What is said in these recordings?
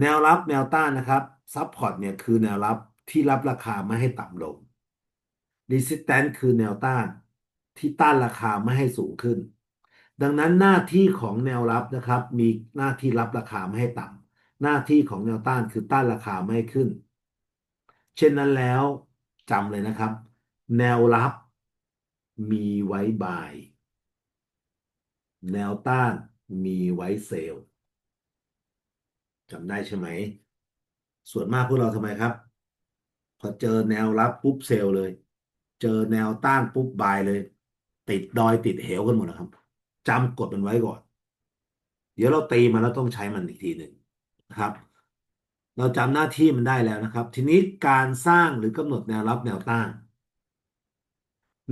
แนวรับแนวต้านนะครับซัพพอร์ตเนี่ยคือแนวรับที่รับราคาไม่ให้ต่ำลง resistance คือแนวต้านที่ต้านราคาไม่ให้สูงขึ้น ดังนั้นหน้าที่ของแนวรับนะครับ มีหน้าที่รับราคาไม่ให้ต่ำหน้าที่ของแนวต้านคือต้านราคาไม่ให้ขึ้น เช่นนั้นแล้วจำเลยนะครับ แนวรับมีไว้บาย แนวต้านมีไว้เซลล์ จำได้ใช่ไหม ส่วนมากพวกเราทำไมครับ พอเจอแนวรับปุ๊บเซลล์เลย เจอแนวต้านปุ๊บบายเลย ติดดอยติดเหวกันหมดนะครับจำกฎมันไว้ก่อน เดี๋ยวเราตีมันแล้วต้องใช้มันอีกทีหนึ่งนะครับ เราจำหน้าที่มันได้แล้วนะครับ ทีนี้การสร้างหรือกำหนดแนวรับแนวต้าน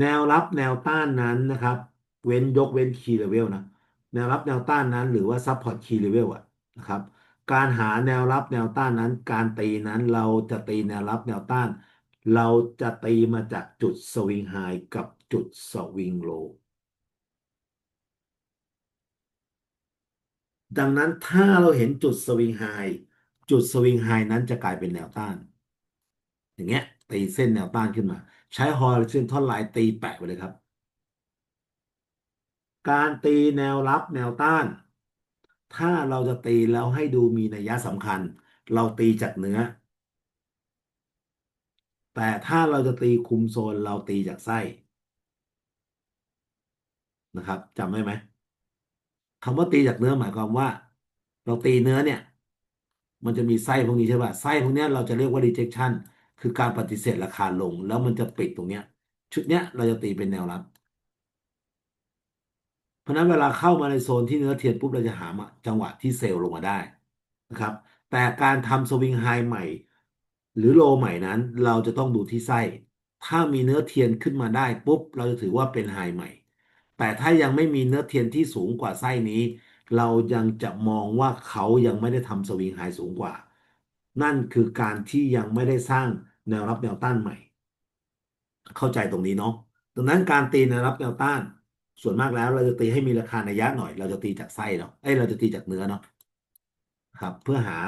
แนวรับแนวต้านนั้นนะครับ เว้นยกเว้นคีย์เลเวลนะแนวรับแนวต้านนั้น หรือว่าซัพพอร์ตคีย์เลเวลอะนะครับ การหาแนวรับแนวต้านนั้น การตีนั้นเราจะตีแนวรับแนวต้าน เราจะตีมาจากจุดสวิงไฮกับจุดสวิงโลดังนั้นถ้าเราเห็นจุดสวิงไฮจุดสวิงไฮนั้นจะกลายเป็นแนวต้าน อย่างเงี้ยตีเส้นแนวต้านขึ้นมา ใช้ horizontal line ตีแปะไปเลยครับ การตีแนวรับแนวต้าน ถ้าเราจะตีแล้วให้ดูมีนัยสำคัญ เราตีจากเนื้อ แต่ถ้าเราจะตีคุมโซนเราตีจากไส้นะครับจำได้ไหมคำว่าตีจากเนื้อหมายความว่า เราตีเนื้อเนี่ย มันจะมีไส้พวกนี้ใช่ป่ะไส้พวกนี้เราจะเรียกว่า rejection คือการปฏิเสธราคาลง แล้วมันจะปิดตรงเนี้ย ชุดเนี้ยเราจะตีเป็นแนวรับ เพราะนั้นเวลาเข้ามาในโซนที่เนื้อเทียนปุ๊บเราจะหาจังหวะที่เซลล์ลงมาได้นะครับ แต่การทำสวิงไฮใหม่ หรือโลใหม่นั้น เราจะต้องดูที่ไส้ ถ้ามีเนื้อเทียนขึ้นมาได้ปุ๊บ เราจะถือว่าเป็นไฮใหม่ แต่ถ้ายังไม่มีเนื้อเทียนที่สูงกว่าไส้นี้ เรายังจะมองว่าเขายังไม่ได้ทำสวิงไฮสูงกว่า นั่นคือการที่ยังไม่ได้สร้างแนวรับแนวต้านใหม่ เข้าใจตรงนี้เนาะดังนั้นการตีแนวรับแนวต้าน ส่วนมากแล้วเราจะตีให้มีราคานัยยะหน่อย เราจะตีจากไส้เนาะเอ้ยเราจะตีจากเนื้อเนาะครับ เพื่อหา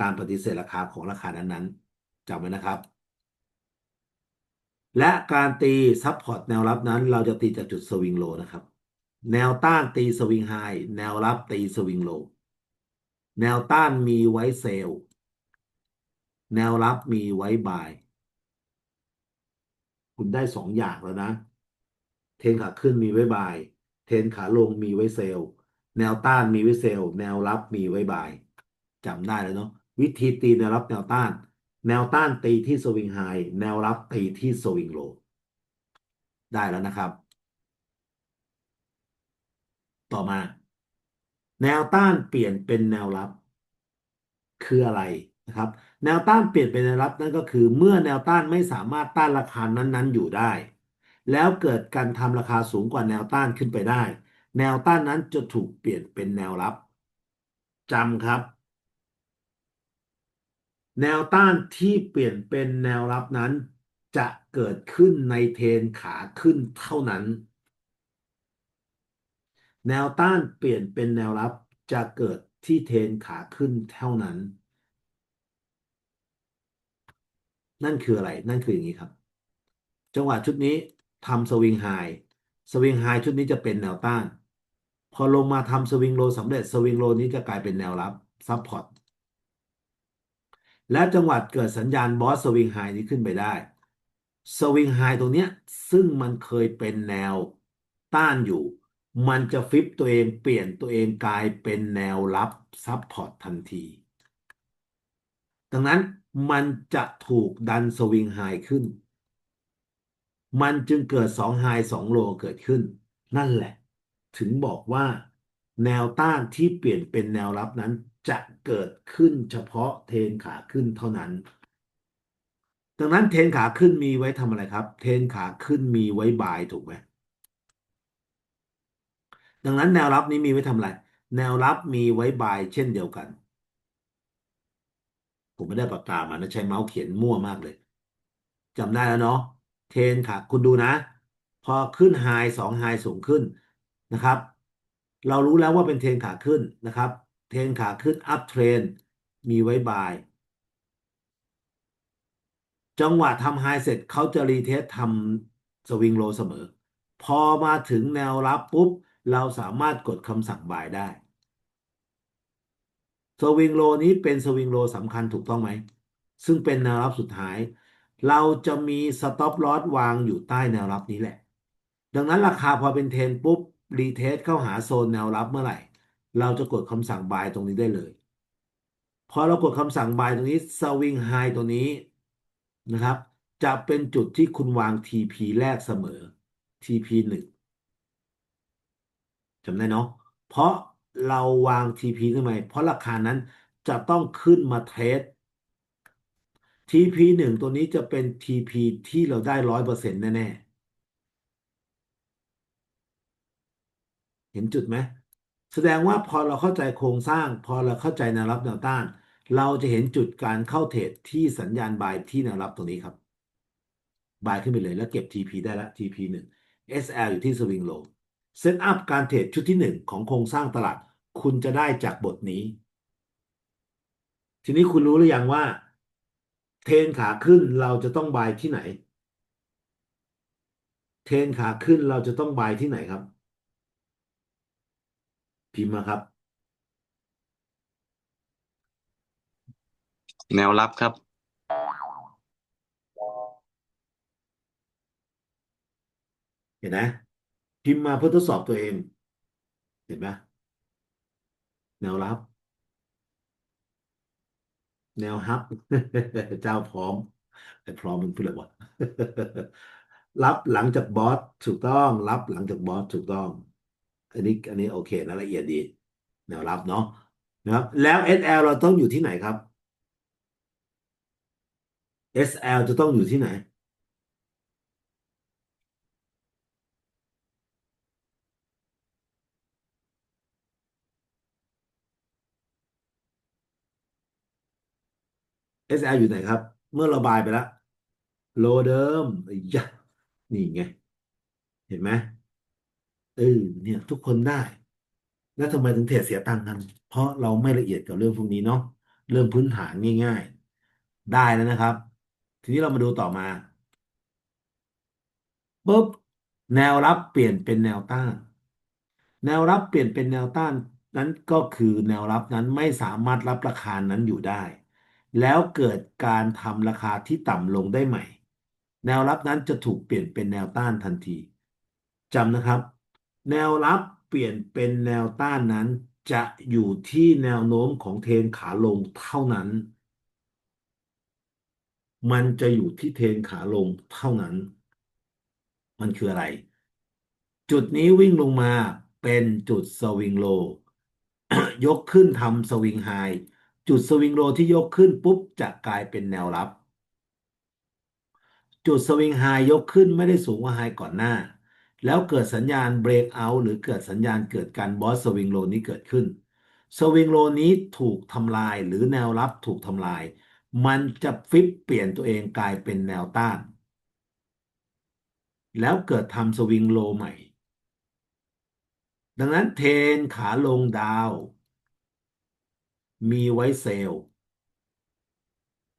การปฏิเสธราคาของราคานั้นๆจำไว้นะครับ และการตีซับพอร์ตแนวรับนั้น เราจะตีจากจุดสวิงโลนะครับ แนวต้านตีสวิงไฮแนวรับตีสวิงโลแนวต้านมีไว้เซลแนวรับมีไว้บาย คุณได้สองอย่างแล้วนะ เทรนขาขึ้นมีไว้บาย เทรนขาลงมีไว้เซลล์แนวต้านมีไว้เซลล์แนวรับมีไว้บายจำได้แล้วเนาะวิธีตีแนวรับแนวต้าน แนวต้านตีที่สวิงไฮแนวรับตีที่สวิงโลได้แล้วนะครับ ต่อมา แนวต้านเปลี่ยนเป็นแนวรับ คืออะไรนะครับ แนวต้านเปลี่ยนเป็นแนวรับนั่นก็คือ เมื่อแนวต้านไม่สามารถต้านราคานั้นๆ อยู่ได้ แล้วเกิดการทำราคาสูงกว่าแนวต้านขึ้นไปได้ แนวต้านนั้นจะถูกเปลี่ยนเป็นแนวรับจำครับ แนวต้านที่เปลี่ยนเป็นแนวรับนั้น จะเกิดขึ้นในเทรนขาขึ้นเท่านั้น แนวต้านเปลี่ยนเป็นแนวรับจะเกิดที่เทรนขาขึ้นเท่านั้น นั่นคืออะไร นั่นคืออย่างนี้ครับ จังหวะชุดนี้ ทำสวิงไฮสวิงไฮชุดนี้จะเป็นแนวต้าน พอลงมาทำสวิงโลสำเร็จสวิงโลนี้จะกลายเป็นแนวรับซับพอร์ตและจังหวะเกิดสัญญาณบอสสวิงไฮนี้ขึ้นไปได้สวิงไฮตรงเนี้ยซึ่งมันเคยเป็นแนวต้านอยู่ มันจะฟิปตัวเองเปลี่ยนตัวเองกลายเป็นแนวรับซับพอร์ตทันที ดังนั้นมันจะถูกดันสวิงไฮขึ้น มันจึงเกิด2ไฮ2โลเกิดขึ้น นั่นแหละ ถึงบอกว่าแนวต้านที่เปลี่ยนเป็นแนวรับนั้นจะเกิดขึ้นเฉพาะเทรนขาขึ้นเท่านั้น ดังนั้นเทรนขาขึ้นมีไว้ทำอะไรครับ เทรนขาขึ้นมีไว้บายถูกไหมดังนั้นแนวรับนี้มีไว้ทำอะไร แนวรับมีไว้บายเช่นเดียวกัน ผมไม่ได้ปากกามานะใช้เมาส์เขียนมั่วมากเลยจำได้แล้วเนาะ เทรนขาคุณดูนะ พอขึ้นไฮสองไฮสูงขึ้นนะครับ เรารู้แล้วว่าเป็นเทรนขาขึ้นนะครับ เทรนขาขึ้นอัพเทรนมีไว้บาย จังหวะทำไฮเสร็จเขาจะรีเทสทำสวิงโลเสมอ พอมาถึงแนวรับปุ๊บ เราสามารถกดคำสั่งบายได้สวิงโลนี้เป็นสวิงโลสำคัญถูกต้องไหม ซึ่งเป็นแนวรับสุดท้าย เราจะมีสต็อปลอสวางอยู่ใต้แนวรับนี้แหละ ดังนั้นราคาพอเป็นเทรนปุ๊บรีเทสเข้าหาโซนแนวรับเมื่อไหร่ เราจะกดคำสั่งบายตรงนี้ได้เลย พอเรากดคำสั่งบายตรงนี้สวิงไฮตัวนี้นะครับ จะเป็นจุดที่คุณวาง TP แรกเสมอ TP หนึ่งจำได้เนาะเพราะเราวาง TP ทำไมเพราะราคานั้นจะต้องขึ้นมาเทรด TP หนึ่งตัวนี้จะเป็น TP ที่เราได้ร้อยเปอร์เซ็นต์แน่ๆ เห็นจุดไหม แสดงว่าพอเราเข้าใจโครงสร้าง พอเราเข้าใจแนวรับแนวต้าน เราจะเห็นจุดการเข้าเทรดที่สัญญาณบายที่แนวรับตรงนี้ครับ บายขึ้นไปเลยแล้วเก็บ TP ได้ละ TP 1 SL อยู่ที่สวิงโลเซตอัพการเทรดชุดที่1ของโครงสร้างตลาด คุณจะได้จากบทนี้ ทีนี้คุณรู้หรือยังว่า เทรนขาขึ้นเราจะต้องบายที่ไหน เทรนขาขึ้นเราจะต้องบายที่ไหนครับ พิมพ์มาครับ แนวรับครับ เห็นไหมพิมพ์มาเพื่อทดสอบตัวเอง เห็นไหมแนวรับ แนวฮับ เจ้าพร้อมไอ้พร้อมมันพูดอะไรวะรับหลังจากบอสถูกต้อง รับหลังจากบอสถูกต้อง อันนี้อันนี้โอเคนะละเอียดดี แนวรับเนาะนะครับ แล้ว SL เราต้องอยู่ที่ไหนครับ SL จะต้องอยู่ที่ไหน SL อยู่ไหนครับ เมื่อเราบายไปแล้วโลเดิมอยะนี่ไง เห็นไหมเออเนี่ย ทุกคนได้ แล้วทำไมถึงเทรดเสียตังค์กัน เพราะเราไม่ละเอียดกับเรื่องพวกนี้เนาะเรื่องพื้นฐานง่ายๆ ได้แล้วนะครับ ทีนี้เรามาดูต่อมาปุ๊บแนวรับเปลี่ยนเป็นแนวต้าน แนวรับเปลี่ยนเป็นแนวต้านนั้นก็คือแนวรับนั้นไม่สามารถรับราคานั้นอยู่ได้ แล้วเกิดการทำราคาที่ต่ำลงได้ใหม่ แนวรับนั้นจะถูกเปลี่ยนเป็นแนวต้านทันทีจำนะครับ แนวรับเปลี่ยนเป็นแนวต้านนั้น จะอยู่ที่แนวโน้มของเทรนขาลงเท่านั้น มันจะอยู่ที่เทรนขาลงเท่านั้น มันคืออะไร จุดนี้วิ่งลงมาเป็นจุดสวิงโล ยกขึ้นทำสวิงไฮ จุดสวิงโลที่ยกขึ้นปุ๊บจะกลายเป็นแนวรับ จุดสวิงไฮยกขึ้นไม่ได้สูงกว่าไฮก่อนหน้า แล้วเกิดสัญญาณเบรกเอาท์หรือเกิดสัญญาณเกิดการบอสสวิงโลนี้เกิดขึ้น สวิงโลนี้ถูกทำลายหรือแนวรับถูกทำลาย มันจะฟิปเปลี่ยนตัวเองกลายเป็นแนวต้าน แล้วเกิดทำสวิงโลใหม่ ดังนั้นเทนขาลงดาว มีไว้เซลล์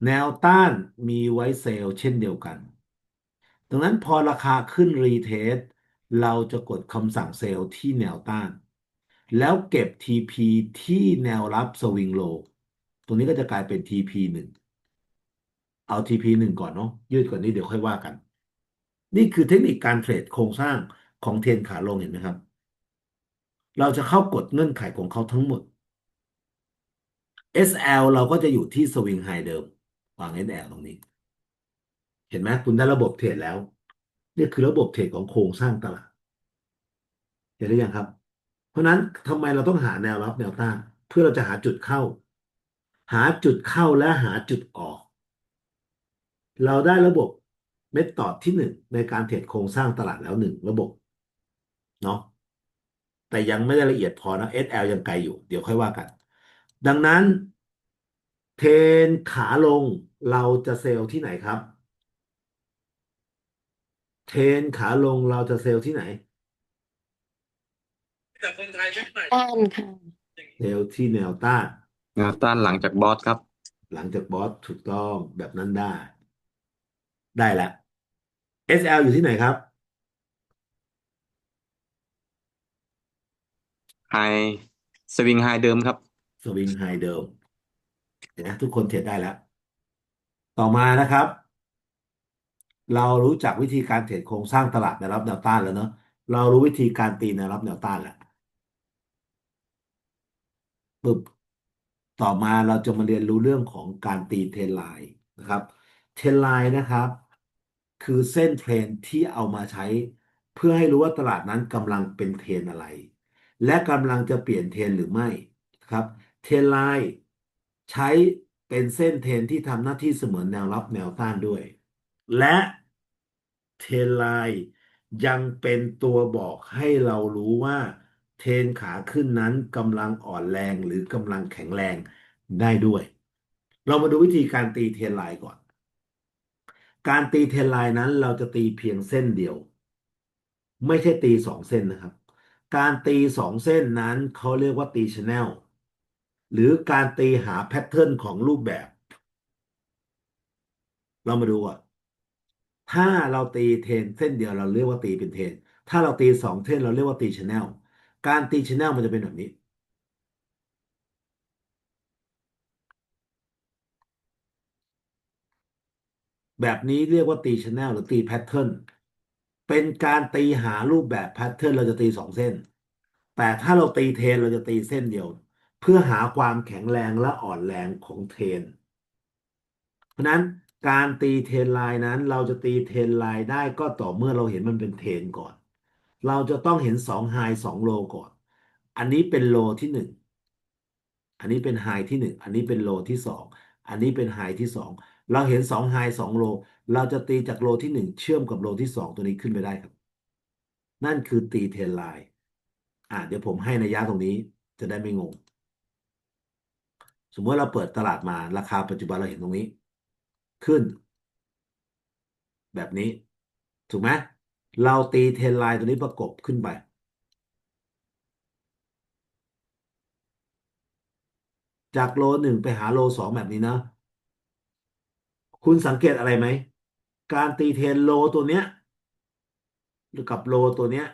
แนวต้านมีไว้เซลล์เช่นเดียวกัน ดังนั้นพอราคาขึ้นรีเทสเราจะกดคำสั่งเซลล์ที่แนวต้าน แล้วเก็บ TP ที่แนวรับสวิงโลตรงนี้ก็จะกลายเป็น TP หนึ่งเอา TP หนึ่งก่อนเนาะยืดกว่านี้เดี๋ยวค่อยว่ากัน นี่คือเทคนิคการเทรดโครงสร้างของเทนขาลงเห็นไหมครับ เราจะเข้ากฎเงื่อนไขของเขาทั้งหมด SL เราก็จะอยู่ที่สวิงไฮเดิมวาง SL ตรงนี้ เห็นไหมคุณได้ระบบเทรดแล้วนี่คือระบบเทรดของโครงสร้างตลาดเห็นหรือยังครับ เพราะนั้นทำไมเราต้องหาแนวรับแนวต้านเพื่อเราจะหาจุดเข้า หาจุดเข้าและหาจุดออก เราได้ระบบเมธอดที่หนึ่งในการเทรดโครงสร้างตลาดแล้วหนึ่งระบบเนาะแต่ยังไม่ได้ละเอียดพอนะ SL ยังไกลอยู่ เดี๋ยวค่อยว่ากัน ดังนั้น เทรนขาลงเราจะเซลล์ที่ไหนครับ เทรนขาลงเราจะเซลล์ที่ไหนแต่คนไทยไม่ใหม่ต้านค่ะเซลล์ที่แนวต้านแนวต้านหลังจากบอสครับ หลังจากบอสถูกต้องแบบนั้นได้ ได้แล้ว SL อสแอลอยู่ที่ไหนครับ ไฮสวิงไฮเดิมครับ สวิงไฮเดิมเนไหมทุกคนเทรดได้แล้ว ต่อมานะครับ เรารู้จักวิธีการเทรดโครงสร้างตลาดแนวรับแนวต้านแล้วเนอะเรารู้วิธีการตีแนวรับแนวต้านแล้วปึ๊บต่อมาเราจะมาเรียนรู้เรื่องของการตีเทรนไลน์นะครับ เทรนไลน์นะครับ คือเส้นเทรนที่เอามาใช้ เพื่อให้รู้ว่าตลาดนั้นกำลังเป็นเทรนอะไร และกำลังจะเปลี่ยนเทรนหรือไม่ครับ เทนไลน์ใช้เป็นเส้นเทนที่ทำหน้าที่เสมือนแนวรับแนวต้านด้วย และเทนไลน์ยังเป็นตัวบอกให้เรารู้ว่า เทนขาขึ้นนั้นกำลังอ่อนแรงหรือกำลังแข็งแรงได้ด้วย เรามาดูวิธีการตีเทนไลน์ก่อน การตีเทนไลน์นั้นเราจะตีเพียงเส้นเดียว ไม่ใช่ตีสองเส้นนะครับ การตีสองเส้นนั้นเขาเรียกว่าตีชแนล หรือการตีหาแพทเทิร์นของรูปแบบ เรามาดูก่อนถ้าเราตีเทนเส้นเดียวเราเรียกว่าตีเป็นเทน ถ้าเราตีสองเส้นเราเรียกว่าตีชแนลการตีชแนลมันจะเป็นแบบนี้ แบบนี้เรียกว่าตีชแนลหรือตีแพทเทิร์นเป็นการตีหารูปแบบแพทเทิร์นเราจะตีสองเส้น แต่ถ้าเราตีเทนเราจะตีเส้นเดียว เพื่อหาความแข็งแรงและอ่อนแรงของเทน เพราะนั้นการตีเทนไลน์นั้นเราจะตีเทนไลน์ได้ก็ต่อเมื่อเราเห็นมันเป็นเทนก่อน เราจะต้องเห็นสองไฮสองโลก่อน อันนี้เป็นโลที่หนึ่งอันนี้เป็นไฮที่หนึ่งอันนี้เป็นโลที่สองอันนี้เป็นไฮที่สองเราเห็นสองไฮสองโลเราจะตีจากโลที่หนึ่งเชื่อมกับโลที่สองตัวนี้ขึ้นไปได้ครับ นั่นคือตีเทนไลน์อ่าเดี๋ยวผมให้นัยยะตรงนี้จะได้ไม่งง สมมติเราเปิดตลาดมาราคาปัจจุบันเราเห็นตรงนี้ ขึ้น แบบนี้ ถูกไหมเราตีเทรนไลน์ตัวนี้ประกบขึ้นไป จากโลหนึ่งไปหาโลสองแบบนี้นะ คุณสังเกตอะไรไหม การตีเทรนโลตัวเนี้ยกับโลตัวเนี้ย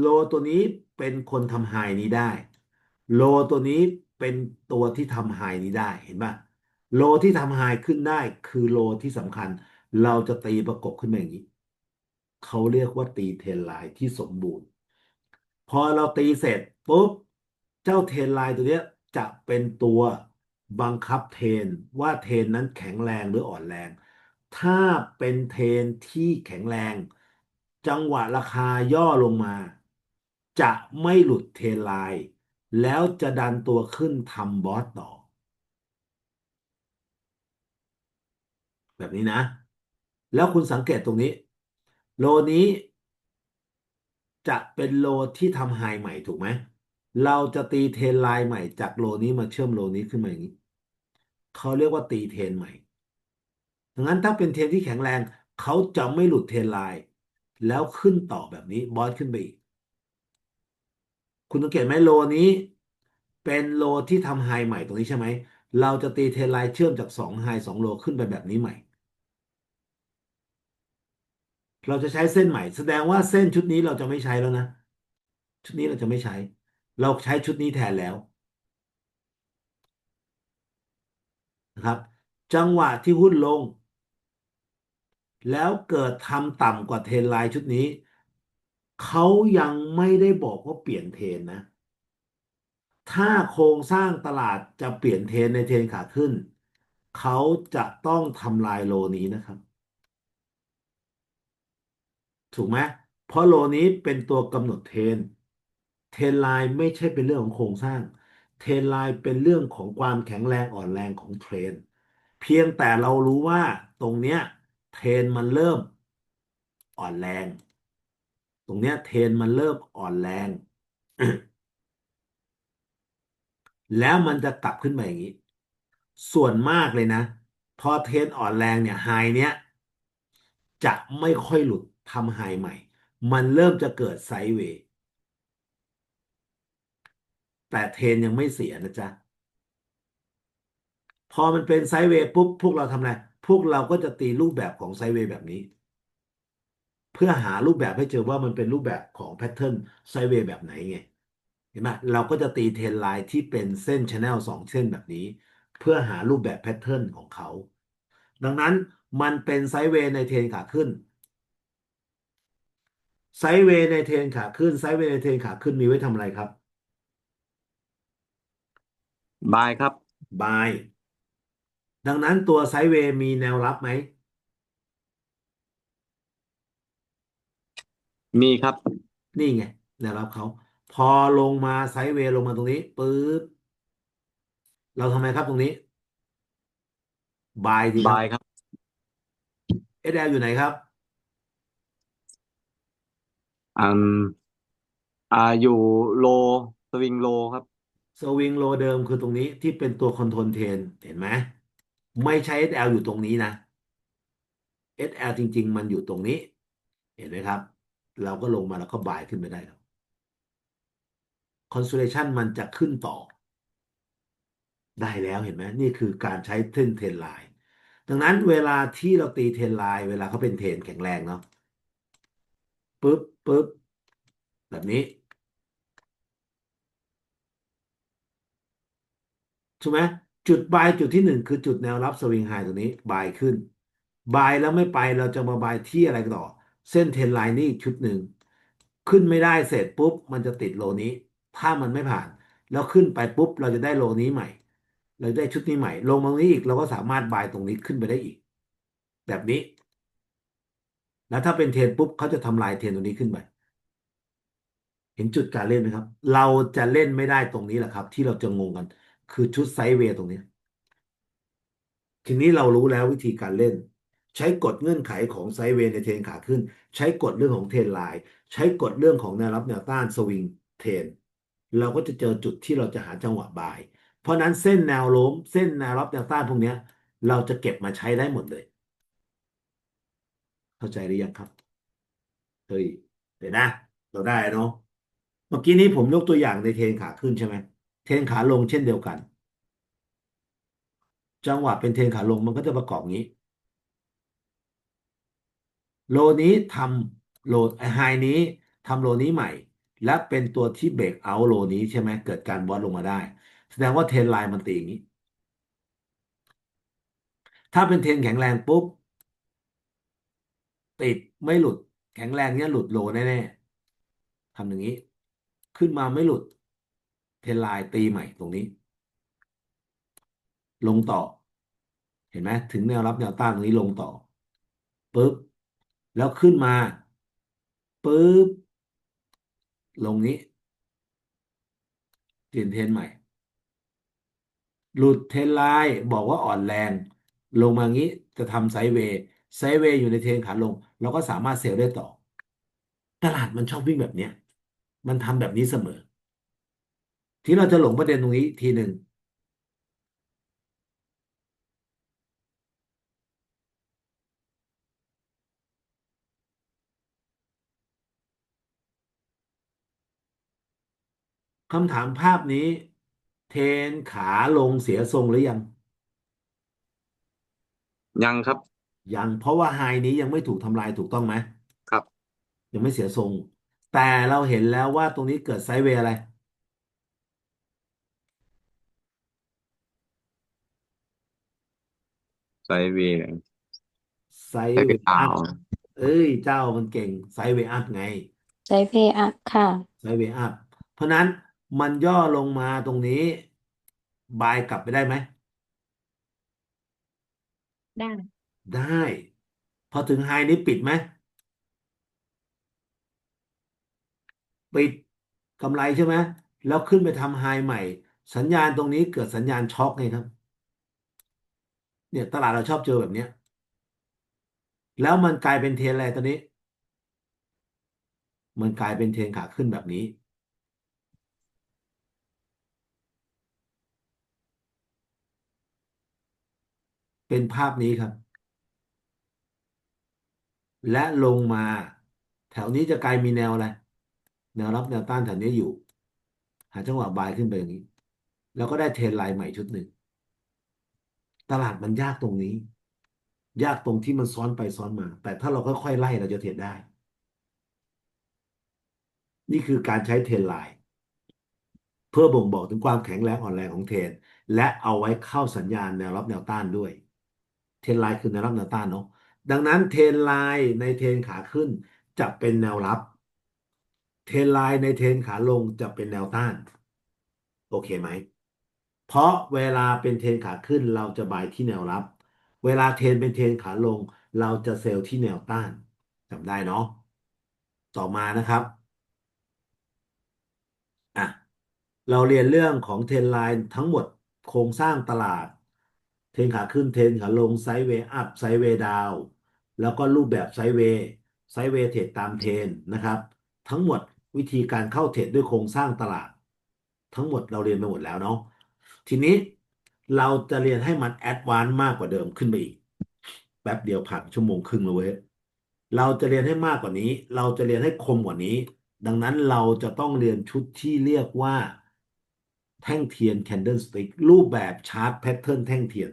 โลตัวนี้เป็นคนทำไฮนี้ได้ โลตัวนี้ เป็นตัวที่ทำไฮนี้ได้เห็นปะโลที่ทำไฮขึ้นได้คือโลที่สำคัญ เราจะตีประกบขึ้นมาอย่างนี้เขาเรียกว่าตีเทรนไลน์ที่สมบูรณ์ พอเราตีเสร็จปุ๊บเจ้าเทรนไลน์ตัวเนี้ยจะเป็นตัวบังคับเทรนว่าเทรนนั้นแข็งแรงหรืออ่อนแรง ถ้าเป็นเทรนที่แข็งแรง จังหวะราคาย่อลงมา จะไม่หลุดเทรนไลน์ แล้วจะดันตัวขึ้นทำบอสต่อ แบบนี้นะ แล้วคุณสังเกตตรงนี้ โลนี้ จะเป็นโลที่ทำไฮใหม่ถูกไหม เราจะตีเทนไลน์ใหม่จากโลนี้มาเชื่อมโลนี้ขึ้นมาอย่างนี้ เขาเรียกว่าตีเทนใหม่ดังนั้นถ้าเป็นเทนที่แข็งแรง เขาจะไม่หลุดเทนไลน์แล้วขึ้นต่อแบบนี้บอสขึ้นไปอีก คุณสังเกตไหมโลนี้ เป็นโลที่ทำไฮใหม่ตรงนี้ใช่ไหม เราจะตีเทนไลน์เชื่อมจากสองไฮสองโลขึ้นไปแบบนี้ใหม่ เราจะใช้เส้นใหม่ แสดงว่าเส้นชุดนี้เราจะไม่ใช้แล้วนะ ชุดนี้เราจะไม่ใช้ เราใช้ชุดนี้แทนแล้วนะครับจังหวะที่หุ้นลง แล้วเกิดทำต่ำกว่าเทรนไลน์ชุดนี้ เขายังไม่ได้บอกว่าเปลี่ยนเทรนนะ ถ้าโครงสร้างตลาดจะเปลี่ยนเทรนในเทรนขาขึ้น เขาจะต้องทำลายโลนี้นะครับ ถูกไหมเพราะโลนี้เป็นตัวกำหนดเทรนเทรนไลน์ไม่ใช่เป็นเรื่องของโครงสร้าง เทรนไลน์เป็นเรื่องของความแข็งแรงอ่อนแรงของเทรน เพียงแต่เรารู้ว่าตรงเนี้ยเทรนมันเริ่มอ่อนแรง ตรงเนี้ยเทนมันเริ่มอ่อนแรง แล้วมันจะกลับขึ้นมาอย่างนี้ ส่วนมากเลยนะ พอเทนอ่อนแรงเนี่ยไฮเนี้ยจะไม่ค่อยหลุดทำไฮใหม่ มันเริ่มจะเกิดไซด์เวย์แต่เทนยังไม่เสียนะจ๊ะ พอมันเป็นไซด์เวย์ปุ๊บพวกเราทำอะไร พวกเราก็จะตีรูปแบบของไซด์เวย์แบบนี้ เพื่อหารูปแบบให้เจอว่ามันเป็นรูปแบบของแพทเทิร์นไซด์เวย์แบบไหนไงเห็นไหมเราก็จะตีเทรนไลน์ที่เป็นเส้นชแนลสองเส้นแบบนี้ เพื่อหารูปแบบแพทเทิร์นของเขา ดังนั้นมันเป็นไซด์เวย์ในเทรนขาขึ้นไซด์เวย์ในเทรนขาขึ้นไซด์เวย์ในเทรนขาขึ้นมีไว้ทำอะไรครับบายครับบายดังนั้นตัวไซด์เวย์มีแนวรับไหม มีครับ นี่ไงแนวรับเขาพอลงมาไซด์เวย์ลงมาตรงนี้ปุ๊บเราทำไมครับตรงนี้บายดีครับายครับเอสแอลอยู่ไหนครับ อืมอ่าอยู่โลสวิงโลครับ สวิงโลเดิมคือตรงนี้ที่เป็นตัวคอนโทรลเทนเห็นไหมไม่ใช่ SL อยู่ตรงนี้นะ SL จริง ๆ มันอยู่ตรงนี้ เห็นไหมครับ เราก็ลงมาแล้วก็บายขึ้นไปได้แล้วคอน o l เลชันมันจะขึ้นต่อ ได้แล้วเห็นไหมนี่คือการใช้เทรนเทนไลน์ดังนั้นเวลาที่เราตีเทนไลน์เวลาเขาเป็นเทนแข็งแรงเนาะปุ๊บปุ๊บแบบนี้ใช่ไหมจุดบายจุดที่หนึ่งคือจุดแนวรับสวิงไฮตรงนี้บายขึ้นบายแล้วไม่ไปเราจะมาบายที่อะไรต่อ เส้นเทรนไลน์นี่อีกชุดหนึ่ง ขึ้นไม่ได้เสร็จปุ๊บ มันจะติดโลนี้ ถ้ามันไม่ผ่าน แล้วขึ้นไปปุ๊บ เราจะได้โลนี้ใหม่ เราได้ชุดนี้ใหม่ ลงมาตรงนี้อีกเราก็สามารถบายตรงนี้ขึ้นไปได้อีก แบบนี้ แล้วถ้าเป็นเทรนปุ๊บเขาจะทำลายเทรนตรงนี้ขึ้นไปเห็นจุดการเล่นไหมครับ เราจะเล่นไม่ได้ตรงนี้แหละครับ ที่เราจะงงกัน คือชุดไซด์เวย์ตรงนี้ ทีนี้เรารู้แล้ววิธีการเล่น ใช้กฎเงื่อนไขของไซเวย์ในเทรนขาขึ้น ใช้กฎเรื่องของเทรนไลน์ใช้กฎเรื่องของแนวรับแนวต้านสวิงเทรนเราก็จะเจอจุดที่เราจะหาจังหวะบาย เพราะนั้นเส้นแนวโน้มเส้นแนวรับแนวต้านพวกนี้เราจะเก็บมาใช้ได้หมดเลย เข้าใจหรือยังครับเฮ้ยเดี๋ยวนะ เราได้เนาะเมื่อกี้นี้ผมยกตัวอย่างในเทรนขาขึ้นใช่ไหมเทรนขาลงเช่นเดียวกัน จังหวะเป็นเทรนขาลงมันก็จะประกอบงี้ โลนี้ทำโลไฮนี้ทำโลนี้ใหม่ และเป็นตัวที่เบรกเอาโลนี้ใช่ไหมเกิดการบอสลงมาได้ แสดงว่าเทรนไลน์มันตีอย่างนี้ ถ้าเป็นเทรนแข็งแรงปุ๊บ ติดไม่หลุดแข็งแรงเนี้ยหลุดโลแน่ๆทำอย่างนี้ ขึ้นมาไม่หลุด เทรนไลน์ตีใหม่ตรงนี้ ลงต่อ เห็นไหมถึงแนวรับแนวต้านตรงนี้ลงต่อปุ๊บ แล้วขึ้นมาปุ๊บลงนี้เปลี่ยนเทรนใหม่ หลุดเทรนไลน์บอกว่าอ่อนแรง ลงมางี้จะทำไซด์เวย์ไซด์เวย์อยู่ในเทรนขาลง เราก็สามารถเซลล์ได้ต่อ ตลาดมันชอบวิ่งแบบเนี้ย มันทำแบบนี้เสมอ ที่เราจะหลงประเด็นตรงนี้ทีหนึ่ง คำถามภาพนี้ เทรนขาลงเสียทรงหรือยัง ยังครับ ยังเพราะว่าไฮนี้ยังไม่ถูกทำลายถูกต้องไหมครับ ยังไม่เสียทรง แต่เราเห็นแล้วว่าตรงนี้เกิดไซด์เวย์อะไร ไซด์เวย์ไซด์ไซด์เวเวย์ย์ดาอัพวเอ้ย เจ้ามันเก่งไซด์เวย์อัพไง ไซด์เพย์อัพค่ะ ไซด์เวย์อัพเพราะนั้น มันย่อลงมาตรงนี้ บายกลับไปได้ไหม ได้ ได้ พอถึงไฮนี้ปิดไหม ปิดกำไรใช่ไหม แล้วขึ้นไปทำไฮใหม่ สัญญาณตรงนี้เกิดสัญญาณช็อคไงครับ เนี่ยตลาดเราชอบเจอแบบเนี้ย แล้วมันกลายเป็นเทรนอะไรตอนนี้ มันกลายเป็นเทรนขาขึ้นแบบนี้ เป็นภาพนี้ครับ และลงมา แถวนี้จะกลายมีแนวอะไร แนวรับแนวต้านแถวนี้อยู่ หาจังหวะบายขึ้นไปอย่างนี้ แล้วก็ได้เทรนไลน์ใหม่ชุดหนึ่ง ตลาดมันยากตรงนี้ ยากตรงที่มันซ้อนไปซ้อนมา แต่ถ้าเราค่อยๆไล่เราจะเทรดได้ นี่คือการใช้เทรนไลน์เพื่อบ่งบอกถึงความแข็งแรงอ่อนแรงของเทรนและเอาไว้เข้าสัญญาณแนวรับแนวต้านด้วย ทรนไลน์คือแนวรับแนวต้านเนาะดังนั้นเทรนไลน์ในเทรนขาขึ้นจะเป็นแนวรับ เทรนไลน์ในเทรนขาลงจะเป็นแนวต้าน โอเคไหม เพราะเวลาเป็นเทรนขาขึ้นเราจะบายที่แนวรับ เวลาเทรนเป็นเทรนขาลง เราจะเซลล์ที่แนวต้านจำได้เนาะต่อมานะครับอะเราเรียนเรื่องของเทรนไลน์ทั้งหมดโครงสร้างตลาด เทรนขาขึ้นเทรนขาลงไซด์เวย์อัพไซด์เวย์ดาวแล้วก็รูปแบบไซด์เวย์ไซด์เวย์เทรดตามเทรนนะครับ ทั้งหมดวิธีการเข้าเทรดด้วยโครงสร้างตลาด ทั้งหมดเราเรียนไปหมดแล้วเนาะทีนี้เราจะเรียนให้มันแอดวานซ์มากกว่าเดิมขึ้นไปอีกแป๊บเดียวผ่านชั่วโมงครึ่งแล้วเว้ยเราจะเรียนให้มากกว่านี้ เราจะเรียนให้คมกว่านี้ ดังนั้นเราจะต้องเรียนชุดที่เรียกว่า แท่งเทียน candlestick รูปแบบชาร์ตแพทเทิร์นแท่งเทียน